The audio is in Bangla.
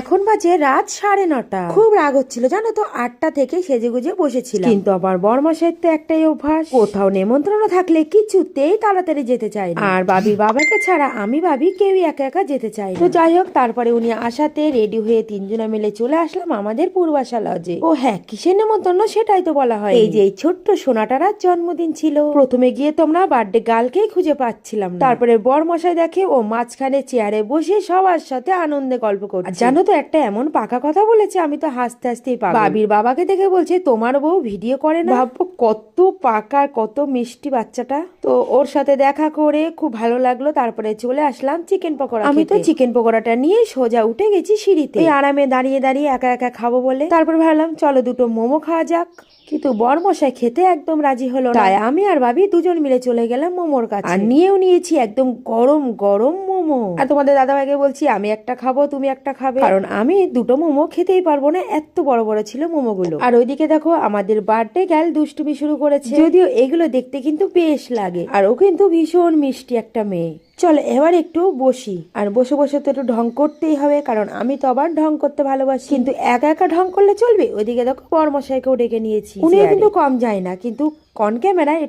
এখন বাজে রাত সাড়ে নটা। খুব রাগ হচ্ছিল জানো তো আটটা থেকে সেজে গুজে বসেছিলাম। কিন্তু আমার বরমশাইয়ের তো একটাই অভ্যাস। কোথাও নেমন্ত্রণ থাকলে কিছুতেই তাড়াতাড়ি যেতে চাই আর বাবির বাবাকে ছাড়া আমি ভাবি কেউই একা একা যেতে চাই তো যাই হোক তারপরে উনি আসাতে রেডি হয়ে তিনজনে মিলে চলে আসলাম আমাদের পূর্বাশা লজে। ও হ্যাঁ কিসের নেমন্তন্ন সেটাই তো বলা হয় এই যে এই ছোট্ট সোনাটার জন্মদিন ছিল। প্রথমে গিয়ে তোমরা বার্থডে গার্লকেই খুঁজে পাচ্ছিলাম তারপরে বর মশাই দেখে ও মাঝখানে চেয়ারে বসে সবার সাথে আনন্দে গল্প করছে। জানো তো একটা এমন পাকা কথা বলেছে আমি তো হাসতে হাসতেই পাবো বাবির বাবাকে দেখে বলছে তোমার বউ ভিডিও করে না? ভাববো কত পাকা কত মিষ্টি বাচ্চাটা। তো ওর সাথে দেখা করে খুব ভালো লাগল। তারপরে চলে আসলাম চিকেন পকোড়া আমি তো চিকেন পকোড়াটা নিয়ে সোজা উঠে গেছি সিঁড়িতে। এই আরামে দাঁড়িয়ে দাঁড়িয়ে একা একা খাব বলে। তারপর ভাবলাম চলো দুটো মোমো খাওয়া যাক। কিন্তু বরমশাই খেতে একদম রাজি হলো তাই আমি আর ভাবি দুজন মিলে চলে গেলাম মোমোর কাছে। আর নিয়েও নিয়েছি একদম গরম গরম মোমো। আর তোমাদের দাদাভাইকে বলছি আমি একটা খাব তুমি একটা খাবে। কারণ আমি দুটো মোমো খেতেই পারব না এত বড় বড় ছিল মোমোগুলো। আর ওইদিকে দেখো আমাদের বার্থডে গেল দুষ্টুমি শুরু করেছে। যদিও এগুলো দেখতে কিন্তু বেশ লাগে। আর ও কিন্তু ভীষণ মিষ্টি একটা মেয়ে। চল এবার একটু বসি। আর বসে বসে তো একটু ঢং করতেই হবে কারণ আমি তো আবার ঢং করতে ভালোবাসি। কিন্তু একা একা ঢং করলে চলবে? ওইদিকে দেখো বরমশাইকেও ডেকে নিয়েছি। উনিও কিন্তু কম যায় না কিন্তু কন ক্যামেরায়